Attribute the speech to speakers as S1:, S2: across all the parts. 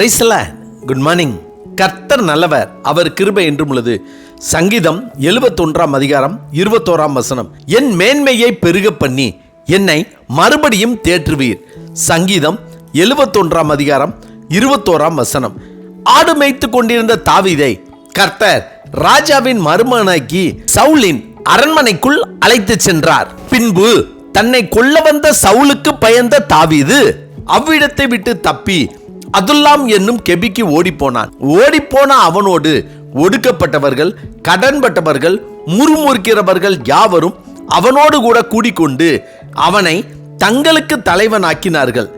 S1: பிரைஸ்ல good morning கர்த்தர் நல்லவர். அவர் கிருபை என்றும் உள்ளது. சங்கீதம் எழுபத்தொன்றாம் அதிகாரம் இருபத்தோராம் வசனம். என் மேன்மையை பெருக பண்ணி என்னை மறுபடியும் தேற்றுவீர். சங்கீதம் எழுபத்தொன்றாம் அதிகாரம் இருபத்தோராம் வசனம். ஆடு மேய்த்து கொண்டிருந்த தாவீதை கர்த்தர் ராஜாவின் மருமனாக்கி சவுலின் அரண்மனைக்குள் அழைத்து சென்றார். பின்பு தன்னை கொல்ல வந்த சவுலுக்கு பயந்த தாவீது அவ்விடத்தை விட்டு தப்பி அதுல்லாம் என்னும் கெபிக்கு ஓடிப்போனான். ஓடிப்போன அவனோடு ஒடுக்கப்பட்டவர்கள் கடன்பட்டவர்கள் முறுமுறுக்கிறவர்கள் யாவரும் அவனோடு கூட கூடிக்கொண்டு அவனை தங்களுக்கு தலைவனாக்கினார்கள்.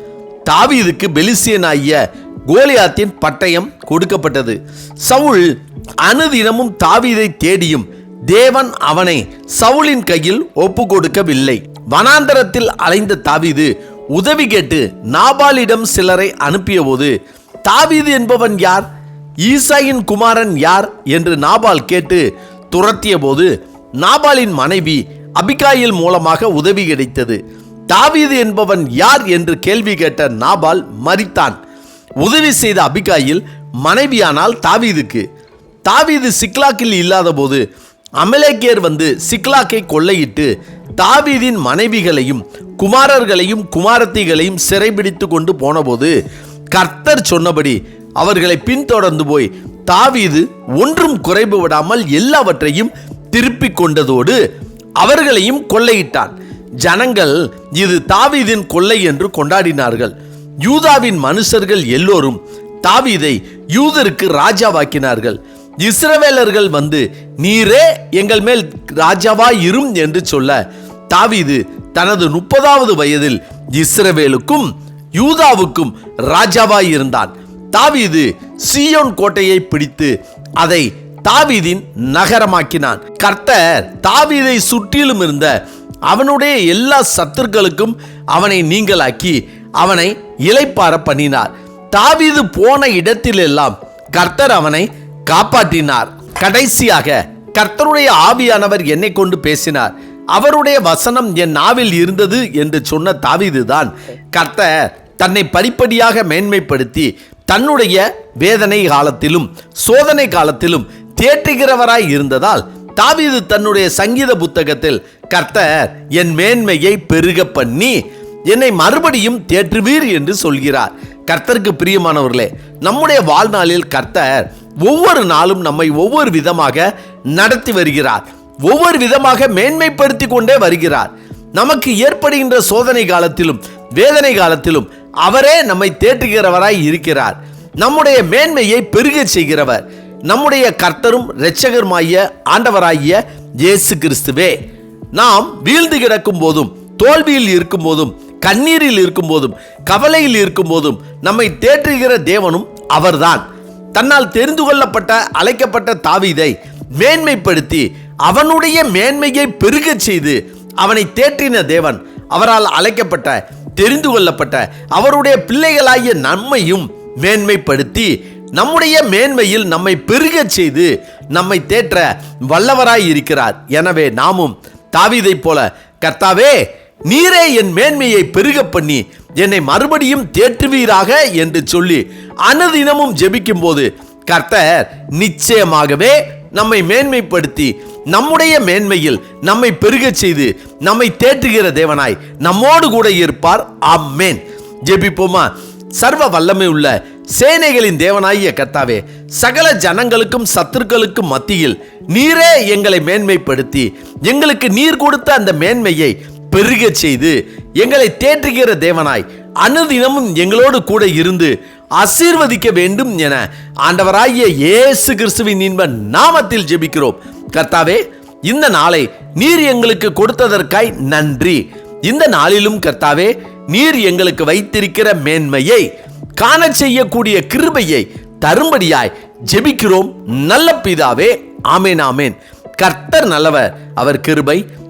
S1: தாவீதுக்கு பெலிசியனாகிய கோலியாத்தின் பட்டயம் கொடுக்கப்பட்டது. சவுல் அனுதினமும் தாவீதை தேடியும் தேவன் அவனை சவுலின் கையில் ஒப்பு கொடுக்கவில்லை வனாந்தரத்தில் அலைந்த தாவீது உதவி கேட்டு நாபாலிடம் சிலரை அனுப்பியபோது தாவீது என்பவன் யார்? ஈசாயின் குமாரன் யார்? என்று நாபால் கேட்டு துரத்திய போது நாபாலின் மனைவி அபிகாயில் மூலமாக உதவி கிடைத்தது. தாவீது என்பவன் யார் என்று கேள்வி கேட்ட நாபால் மறித்தான் உதவி செய்த அபிகாயில் மனைவியானால் தாவீதுக்கு. தாவீது சிக்லாக்கில் இல்லாதபோது அமலேக்கியர் வந்து சிக்லாக்கை கொள்ளையிட்டு தாவீதின் மனைவிகளையும் குமாரர்களையும் குமாரத்திகளையும் சிறைபிடித்து கொண்டு போனபோது கர்த்தர் சொன்னபடி அவர்களை பின்தொடர்ந்து போய் தாவீது ஒன்றும் குறைவு விடாமல் எல்லாவற்றையும் திருப்பி கொண்டதோடு அவர்களையும் கொள்ளையிட்டான். ஜனங்கள் இது தாவீதின் கொள்ளை என்று கொண்டாடினார்கள். யூதாவின் மனுஷர்கள் எல்லோரும் தாவீதை யூதருக்கு ராஜாவாக்கினார்கள். இஸ்ரவேலர்கள் வந்து நீரே எங்கள் மேல் ராஜாவா இரும் என்று சொல்ல தாவீது தனது முப்பதாவது வயதில் இஸ்ரவேலுக்கும் யூதாவுக்கும் ராஜாவாய் இருந்தான். தாவீது சீயோன் கோட்டையை பிடித்து அதை தாவீதின் நகரமாக்கினான். கர்த்தர் தாவீதை சுற்றிலும் இருந்த அவனுடைய எல்லா சத்துருக்களுக்கும் அவனை நீங்களாக்கி அவனை இலைப்பார பண்ணினார். தாவீது போன இடத்திலெல்லாம் கர்த்தர் அவனை காப்பாற்றினார். கடைசியாக கர்த்தருடைய ஆவியானவர் என்னை கொண்டு பேசினார். அவருடைய வசனம் என் நாவில் இருந்தது என்று சொன்ன தாவிதுதான். கர்த்தர் தன்னை படிப்படியாக மேன்மைப்படுத்தி தன்னுடைய வேதனை காலத்திலும் சோதனை காலத்திலும் தேற்றுகிறவராய் இருந்ததால் தாவிது தன்னுடைய சங்கீத புத்தகத்தில் கர்த்தர் என் மேன்மையை பெருக பண்ணி என்னை மறுபடியும் தேற்றுவீர் என்று சொல்கிறார். கர்த்தருக்கு பிரியமானவர்களே நம்முடைய வாழ்நாளில் கர்த்தர் ஒவ்வொரு நாளும் நம்மை ஒவ்வொரு விதமாக நடத்தி வருகிறார். ஒவ்வொரு விதமாக மேன்மைப்படுத்தி கொண்டே வருகிறார். நமக்கு ஏற்படுகின்ற சோதனை காலத்திலும் வேதனை காலத்திலும் அவரே நம்மை தேற்றுகிறவராய் இருக்கிறார். நம்முடைய மேன்மையை பெருகச் செய்கிறவர். நம்முடைய கர்த்தரும் இரட்சகருமாகிய ஆண்டவராகிய இயேசு கிறிஸ்துவே. நாம் வீழ்ந்து கிடக்கும் போதும் தோல்வியில் இருக்கும் போதும் கண்ணீரில் இருக்கும் போதும் கவலையில் இருக்கும் போதும் நம்மை தேற்றுகிற தேவனும் அவர்தான். தன்னால் தெரிந்து கொள்ளப்பட்ட அழைக்கப்பட்ட தாவீதை மேன்மைப்படுத்தி அவனுடைய மேன்மையை பெருகச் செய்து அவனை தேற்றின தேவன் அவரால் அழைக்கப்பட்ட தெரிந்து கொள்ளப்பட்ட அவருடைய பிள்ளைகளாகிய நம்மையும் மேன்மைப்படுத்தி நம்முடைய மேன்மையில் நம்மை பெருகச் செய்து நம்மை தேற்ற வல்லவராய் இருக்கிறார். எனவே நாமும் தாவீதைப் போல கர்த்தாவே நீரே என் மேன்மையை பெருக பண்ணி என்னை மறுபடியும் தேற்றுவீராக என்று சொல்லி அனுதினமும் ஜெபிக்கும் போது கர்த்தர் நிச்சயமாகவே நம்மை மேன்மைப்படுத்தி நம்முடைய மேன்மையில் நம்மை பெருகச் செய்து நம்மை தேற்றுகிற தேவனாய் நம்மோடு கூட இருப்பார். அம்மேன் ஜெபிப்போமா? சர்வ வல்லமை உள்ள சேனைகளின் தேவனாகிய கர்த்தாவே சகல ஜனங்களுக்கும் சத்துருக்களுக்கும் மத்தியில் நீரே எங்களை மேன்மைப்படுத்தி எங்களுக்கு நீர் கொடுத்த அந்த மேன்மையை பெருகச் செய்து எங்களை தேற்றுகிற தேவனாய் அனுதினமும் எங்களோடு கூட இருந்து ஆசீர்வதிக்க வேண்டும் என ஆண்டவராகிய இயேசு கிறிஸ்துவின் இன்ப நாமத்தில் ஜெபிக்கிறோம். கர்த்தாவே இந்த நாளை நீர் எங்களுக்கு கொடுத்ததற்காய் நன்றி. இந்த நாளிலும் கர்த்தாவே நீர் எங்களுக்கு வைத்திருக்கிற மேன்மையை காண செய்யக்கூடிய கிருபையை தரும்படியாய் ஜெபிக்கிறோம். நல்ல பிதாவே ஆமேன் ஆமேன். கர்த்தர் நல்லவர் அவர் கிருபை